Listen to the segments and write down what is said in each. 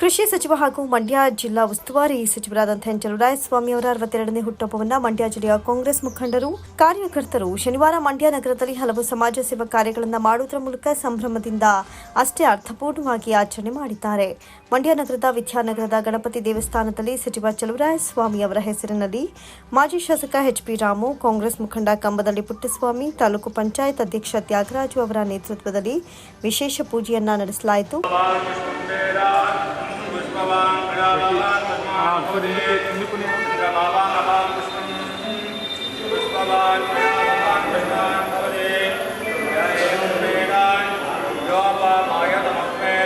ಕೃಷಿ ಸಚಿವ ಹಾಗೂ ಮಂಡ್ಯ ಜಿಲ್ಲಾ ಉಸ್ತುವಾರಿ ಸಚಿವರಾದಂತಹ ಎನ್ ಚಲುವರಾಯಸ್ವಾಮಿ ಅವರ ಅರವತ್ತೆರಡನೇ ಹುಟ್ಟುಹಬ್ಬವನ್ನು ಮಂಡ್ಯ ಜಿಲ್ಲೆಯ ಕಾಂಗ್ರೆಸ್ ಮುಖಂಡರು, ಕಾರ್ಯಕರ್ತರು ಶನಿವಾರ ಮಂಡ್ಯ ನಗರದಲ್ಲಿ ಹಲವು ಸಮಾಜ ಸೇವಾ ಕಾರ್ಯಗಳನ್ನು ಮಾಡುವುದರ ಮೂಲಕ ಸಂಭ್ರಮದಿಂದ ಅಷ್ಟೇ ಅರ್ಥಪೂರ್ಣವಾಗಿ ಆಚರಣೆ ಮಾಡಿದ್ದಾರೆ. ಮಂಡ್ಯ ನಗರದ ವಿದ್ಯಾನಗರದ ಗಣಪತಿ ದೇವಸ್ಥಾನದಲ್ಲಿ ಸಚಿವ ಚಲುವರಾಯಸ್ವಾಮಿ ಅವರ ಹೆಸರಿನಲ್ಲಿ ಮಾಜಿ ಶಾಸಕ ಎಚ್ ಪಿ ರಾಮು, ಕಾಂಗ್ರೆಸ್ ಮುಖಂಡ ಕಂಬದಲ್ಲಿ ಪುಟ್ಟಸ್ವಾಮಿ, ತಾಲೂಕು ಪಂಚಾಯತ್ ಅಧ್ಯಕ್ಷ ತ್ಯಾಗರಾಜು ಅವರ ನೇತೃತ್ವದಲ್ಲಿ ವಿಶೇಷ ಪೂಜೆಯನ್ನ ನಡೆಸಲಾಯಿತು. भगवान् गणालान् पद्मान् भवदेत् गणालान् अभावकृष्णन्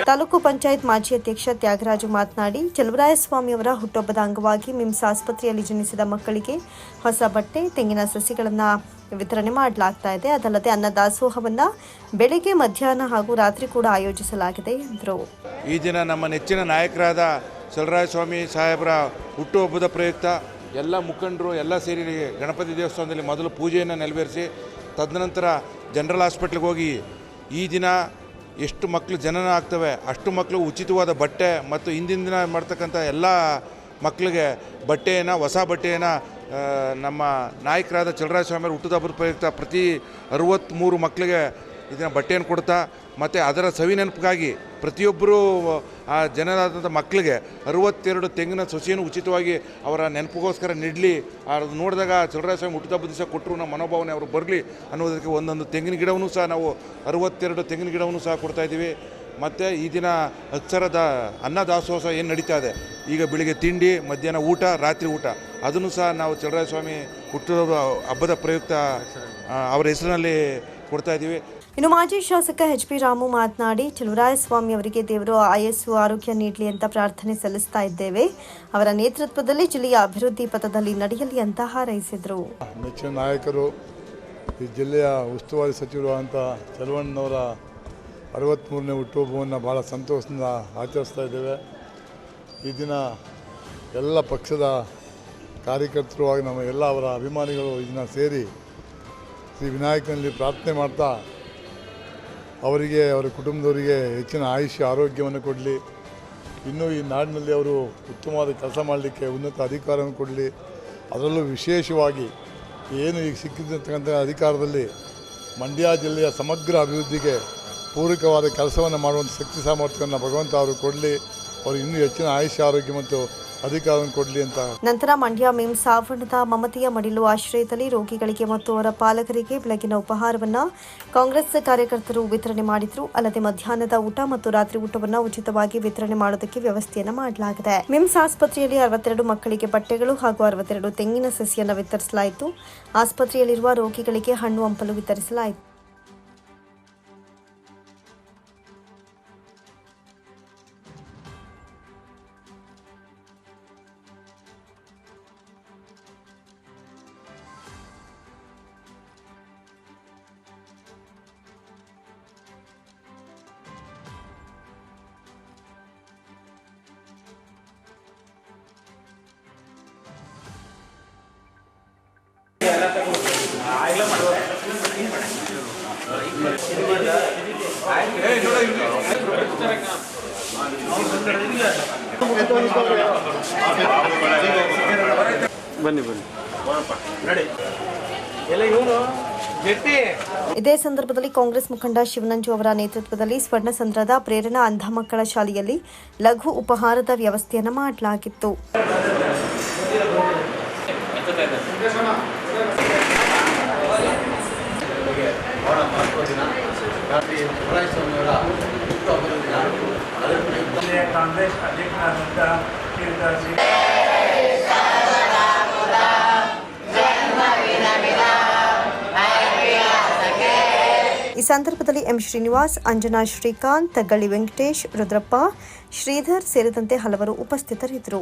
ತಾಲೂಕು ಪಂಚಾಯತ್ ಮಾಜಿ ಅಧ್ಯಕ್ಷ ತ್ಯಾಗರಾಜು ಮಾತನಾಡಿ ಚಲುವರಾಯಸ್ವಾಮಿಯವರ ಹುಟ್ಟುಹಬ್ಬದ ಅಂಗವಾಗಿ ಮಿಮ್ಸ್ ಆಸ್ಪತ್ರೆಯಲ್ಲಿ ಜನಿಸಿದ ಮಕ್ಕಳಿಗೆ ಹೊಸ ಬಟ್ಟೆ, ತೆಂಗಿನ ಸಸಿಗಳನ್ನು ವಿತರಣೆ ಮಾಡಲಾಗ್ತಾ ಇದೆ. ಅದಲ್ಲದೆ ಅನ್ನದಾಸೋಹವನ್ನ ಬೆಳಿಗ್ಗೆ, ಮಧ್ಯಾಹ್ನ ಹಾಗೂ ರಾತ್ರಿ ಕೂಡ ಆಯೋಜಿಸಲಾಗಿದೆ ಎಂದರು. ಈ ದಿನ ನಮ್ಮ ನೆಚ್ಚಿನ ನಾಯಕರಾದ ಚಲುವರಾಯಸ್ವಾಮಿ ಸಾಹೇಬರ ಹುಟ್ಟುಹಬ್ಬದ ಪ್ರಯುಕ್ತ ಎಲ್ಲ ಮುಖಂಡರು ಎಲ್ಲ ಸೇರಿ ಗಣಪತಿ ದೇವಸ್ಥಾನದಲ್ಲಿ ಮೊದಲು ಪೂಜೆಯನ್ನು ನೆರವೇರಿಸಿ, ತದನಂತರ ಜನರಲ್ ಹಾಸ್ಪಿಟ್ಲಿಗೆ ಹೋಗಿ ಈ ದಿನ ಎಷ್ಟು ಮಕ್ಕಳು ಜನನ ಆಗ್ತವೆ, ಅಷ್ಟು ಮಕ್ಕಳು ಉಚಿತವಾದ ಬಟ್ಟೆ ಮತ್ತು ಹಿಂದಿನ ದಿನ ಮಾಡ್ತಕ್ಕಂಥ ಎಲ್ಲ ಮಕ್ಕಳಿಗೆ ಬಟ್ಟೆಯನ್ನು, ಹೊಸ ಬಟ್ಟೆಯನ್ನು ನಮ್ಮ ನಾಯಕರಾದ ಚಲರಾಜ ಸ್ವಾಮಿಯವರು ಹುಟ್ಟಿದ ಹಬ್ಬದ ಪ್ರಯುಕ್ತ ಪ್ರತಿ ಅರುವತ್ತ್ಮೂರು ಮಕ್ಕಳಿಗೆ ಇದನ್ನು ಬಟ್ಟೆಯನ್ನು ಕೊಡ್ತಾ, ಮತ್ತು ಅದರ ಸವಿ ನೆನಪಿಗಾಗಿ ಪ್ರತಿಯೊಬ್ಬರು, ಆ ಜನರಾದಂಥ ಮಕ್ಕಳಿಗೆ ಅರುವತ್ತೆರಡು ತೆಂಗಿನ ಸಸಿಯನ್ನು ಉಚಿತವಾಗಿ ಅವರ ನೆನಪಿಗೋಸ್ಕರ ನೀಡಲಿ. ಅದು ನೋಡಿದಾಗ ಚಲರಾಯ ಸ್ವಾಮಿ ಹುಟ್ಟಿದ ಹಬ್ಬದ ದಿವಸ ಕೊಟ್ಟರು, ನಮ್ಮ ಮನೋಭಾವನೆ ಅವರು ಬರಲಿ ಅನ್ನೋದಕ್ಕೆ ಒಂದೊಂದು ತೆಂಗಿನ ಗಿಡವನ್ನು ಸಹ ನಾವು ಅರುವತ್ತೆರಡು ತೆಂಗಿನ ಗಿಡವನ್ನು ಸಹ ಕೊಡ್ತಾ ಇದ್ದೀವಿ. ಮತ್ತು ಈ ದಿನ ಅಕ್ಷರದ ಅನ್ನ ದಾಸೋಹ ಏನು ನಡೀತಾ ಇದೆ? ಈಗ ಬೆಳಿಗ್ಗೆ ತಿಂಡಿ, ಮಧ್ಯಾಹ್ನ ಊಟ, ರಾತ್ರಿ ಊಟ. ಅದನ್ನು ಸಹ ನಾವು ಚಲರಾಯ ಸ್ವಾಮಿ ಹುಟ್ಟಿರೋದು ಹಬ್ಬದ ಪ್ರಯುಕ್ತ ಅವರ ಹೆಸರಿನಲ್ಲಿ ಕೊಡ್ತಾ ಇದ್ದೀವಿ. ಇನ್ನು ಮಾಜಿ ಶಾಸಕ ಎಚ್ ಪಿ ರಾಮು ಮಾತನಾಡಿ, ಚಲುವರಾಯಸ್ವಾಮಿ ಅವರಿಗೆ ದೇವರು ಆಯಸ್ಸು, ಆರೋಗ್ಯ ನೀಡಲಿ ಅಂತ ಪ್ರಾರ್ಥನೆ ಸಲ್ಲಿಸ್ತಾ ಇದ್ದೇವೆ. ಅವರ ನೇತೃತ್ವದಲ್ಲಿ ಜಿಲ್ಲೆಯ ಅಭಿವೃದ್ಧಿ ಪಥದಲ್ಲಿ ನಡೆಯಲಿ ಅಂತ ಹಾರೈಸಿದರು. ನೆಚ್ಚಿನ ನಾಯಕರು, ಈ ಜಿಲ್ಲೆಯ ಉಸ್ತುವಾರಿ ಸಚಿವರು ಅಂತ ಚಲವಣ್ಣನವರ ಅರವತ್ತ್ಮೂರನೇ ಹುಟ್ಟುಹಬ್ಬವನ್ನು ಭಾಳ ಸಂತೋಷದಿಂದ ಆಚರಿಸ್ತಾ ಇದ್ದೇವೆ. ಈ ದಿನ ಎಲ್ಲ ಪಕ್ಷದ ಕಾರ್ಯಕರ್ತರು ಹಾಗೂ ನಮ್ಮ ಎಲ್ಲ ಅವರ ಅಭಿಮಾನಿಗಳು ಈ ದಿನ ಸೇರಿ ಶ್ರೀ ವಿನಾಯಕನಲ್ಲಿ ಪ್ರಾರ್ಥನೆ ಮಾಡ್ತಾ ಅವರಿಗೆ, ಅವರ ಕುಟುಂಬದವರಿಗೆ ಹೆಚ್ಚಿನ ಆಯುಷ್ಯ, ಆರೋಗ್ಯವನ್ನು ಕೊಡಲಿ. ಇನ್ನೂ ಈ ನಾಡಿನಲ್ಲಿ ಅವರು ಉತ್ತಮವಾದ ಕೆಲಸ ಮಾಡಲಿಕ್ಕೆ, ಉನ್ನತ ಅಧಿಕಾರವನ್ನು ಕೊಡಲಿ. ಅದರಲ್ಲೂ ವಿಶೇಷವಾಗಿ ಏನು ಈಗ ಸಿಕ್ಕಿರ್ತಕ್ಕಂಥ ಅಧಿಕಾರದಲ್ಲಿ ಮಂಡ್ಯ ಜಿಲ್ಲೆಯ ಸಮಗ್ರ ಅಭಿವೃದ್ಧಿಗೆ ಪೂರಕವಾದ ಕೆಲಸವನ್ನು ಮಾಡುವಂಥ ಶಕ್ತಿ ಸಾಮರ್ಥ್ಯವನ್ನು ಭಗವಂತ ಅವರು ಕೊಡಲಿ. ಅವರು ಇನ್ನೂ ಹೆಚ್ಚಿನ ಆಯುಷ್ಯ, ಆರೋಗ್ಯ ಮತ್ತು ಅಧಿಕಾರವನ್ನು ಕೊಡಲಿ ಅಂತ. ನಂತರ ಮಂಡ್ಯ ಮಿಮ್ಸ್ ಆವರಣದ ಮಮತೆಯ ಮಡಿಲು ಆಶ್ರಯದಲ್ಲಿ ರೋಗಿಗಳಿಗೆ ಮತ್ತು ಅವರ ಪಾಲಕರಿಗೆ ಬೆಳಗಿನ ಉಪಹಾರವನ್ನ ಕಾಂಗ್ರೆಸ್ ಕಾರ್ಯಕರ್ತರು ವಿತರಣೆ ಮಾಡಿದ್ರು. ಅಲ್ಲದೆ ಮಧ್ಯಾಹ್ನದ ಊಟ ಮತ್ತು ರಾತ್ರಿ ಊಟವನ್ನು ಉಚಿತವಾಗಿ ವಿತರಣೆ ಮಾಡೋದಕ್ಕೆ ವ್ಯವಸ್ಥೆಯನ್ನು ಮಾಡಲಾಗಿದೆ. ಮಿಮ್ಸ್ ಆಸ್ಪತ್ರೆಯಲ್ಲಿ ಅರವತ್ತೆರಡು ಮಕ್ಕಳಿಗೆ ಬಟ್ಟೆಗಳು ಹಾಗೂ ಅರವತ್ತೆರಡು ತೆಂಗಿನ ಸಸಿಯನ್ನ ವಿತರಿಸಲಾಯಿತು. ಆಸ್ಪತ್ರೆಯಲ್ಲಿರುವ ರೋಗಿಗಳಿಗೆ ಹಣ್ಣು ಹಂಪಲು ವಿತರಿಸಲಾಯಿತು. ಬನ್ನಿ ಬನ್ನಿ. ಇದೇ ಸಂದರ್ಭದಲ್ಲಿ ಕಾಂಗ್ರೆಸ್ ಮುಖಂಡ ಶಿವನಂಜು ಅವರ ನೇತೃತ್ವದಲ್ಲಿ ಸ್ವರ್ಣಸಂದ್ರದ ಪ್ರೇರಣಾ ಅಂಧ ಮಕ್ಕಳ ಶಾಲೆಯಲ್ಲಿ ಲಘು ಉಪಹಾರದ ವ್ಯವಸ್ಥೆಯನ್ನು ಮಾಡಲಾಗಿತ್ತು. ಈ ಸಂದರ್ಭದಲ್ಲಿ ಎಂ ಶ್ರೀನಿವಾಸ್ ಅಂಜನಾ ಶ್ರೀಕಾಂತ್ ತಗ್ಗಳಿ ವೆಂಕಟೇಶ್ ರುದ್ರಪ್ಪ ಶ್ರೀಧರ್ ಸೇರಿದಂತೆ ಹಲವರು ಉಪಸ್ಥಿತರಿದ್ದರು.